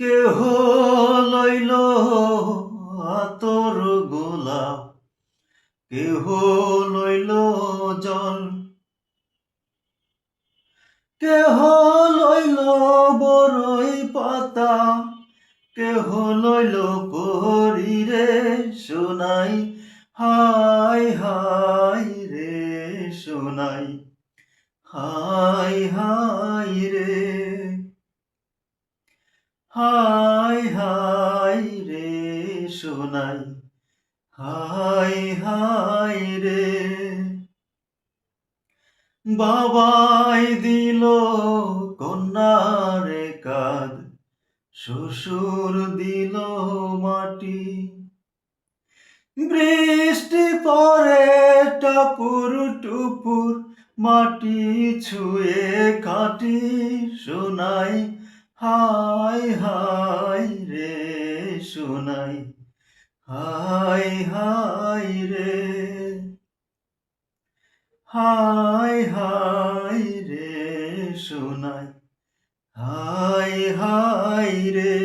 কেহ লইল আতর গোলাপ। কেহ লইল জল। কেহ লইল বরই পাতা। কেহ লইল করি রে সোনাই। হাই হাই রে সোনাই। হাই হাই রে হাই হাই রে সোনাই, হাই হাই রে। বাবাই দিল কন্যারে কাঁদ শ্বশুর দিল মাটি। বৃষ্টি পরে টাপুর টুপুর, মাটি ছুঁয়ে কাটি শোনাই হাই হাই রে শোনাই হাই হাই রে হাই হাই রে শোনাই হাই হাই রে।